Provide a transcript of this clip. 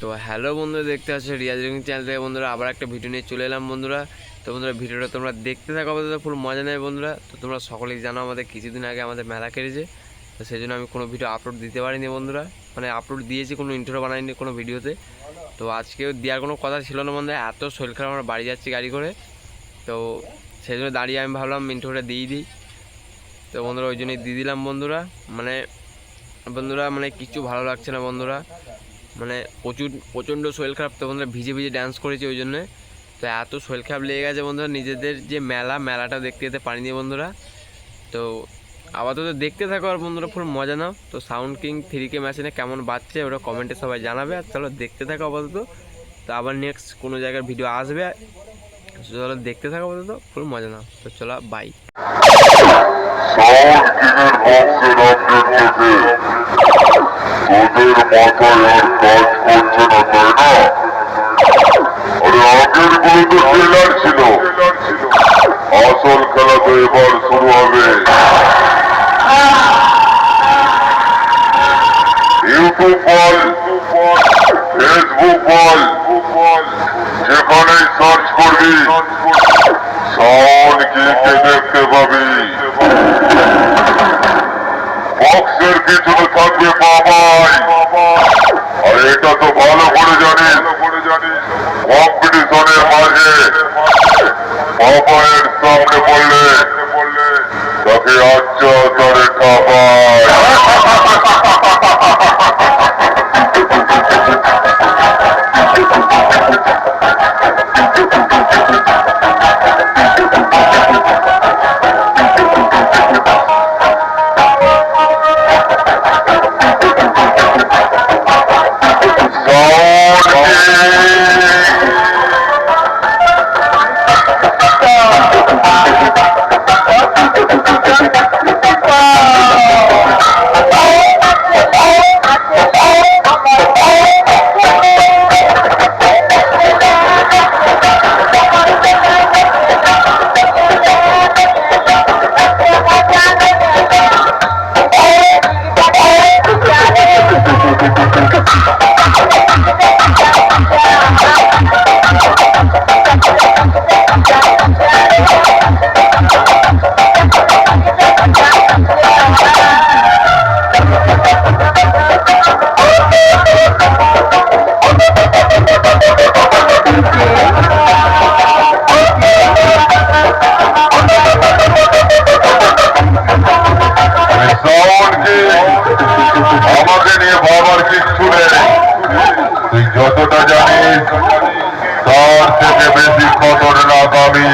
তো হ্যালো বন্ধুরা, দেখতে পাচ্ছ রিয়াজ রিং চ্যানেল থেকে বন্ধুরা, আবার একটা ভিডিও নিয়ে চলে এলাম বন্ধুরা। তো বন্ধুরা, ভিডিওটা তোমরা দেখতে থাকো বন্ধুরা ফুল মজা নেয় বন্ধুরা। তো তোমরা সকলেই জানো আমাদের কিছুদিন আগে আমাদের মেলা কেটেছে, তো সেই জন্য আমি কোনো ভিডিও আপলোড দিতে পারিনি বন্ধুরা। মানে আপলোড দিয়েছি, কোনো ইন্ট্রো বানাইনি কোনো ভিডিওতে। তো আজকেও দেওয়ার কোনো কথা ছিল না বন্ধুরা, এত শরীর খারাপ, আমরা বাড়ি যাচ্ছি গাড়ি করে। তো সেই জন্য দাঁড়িয়ে আমি ভাবলাম ইন্ট্রোটা দিয়ে দিই। তো বন্ধুরা, ওই জন্যই দিয়ে দিলাম বন্ধুরা। মানে বন্ধুরা মানে কিছু ভালো লাগছে না বন্ধুরা। মানে প্রচুর, প্রচণ্ড শরীর খারাপ তো বন্ধুরা, ভিজে ভিজে ড্যান্স করেছি ওই জন্যে। তো এত শরীর খারাপ লেগে গেছে বন্ধুরা, নিজেদের যে মেলা, মেলাটা দেখতে যেতে পারিনি বন্ধুরা। তো আপাতত দেখতে থাকো আর বন্ধুরা ফুল মজা নাও। তো সাউন্ড কিং থ্রি কে মেশিনে কেমন বাজছে, ওটা কমেন্টে সবাই জানাবে। আর চলো দেখতে থাকো আপাতত। তো আবার নেক্সট কোনো জায়গার ভিডিও আসবে। চলো দেখতে থাকো আপাতত ফুল মজা নাও। তো চলো বাই তোদের মাথায় আর কাজ করছে না তাই না আরে আগেরগুলো তো ট্রেলার ফেসবুক বল, যেখানেই সার্চ করবি সাউন্ড বক্সের পিছনে থাকবে বাবাই? আর এটা তো ভালো করে জানিস। কম্পিটিশনের মাঝে বাবায়ের সামনে পড়লে তাকে আচ্ছা তারে ঠাপায় যতটা জানিস তার থেকে বেশি খতরনাক আমি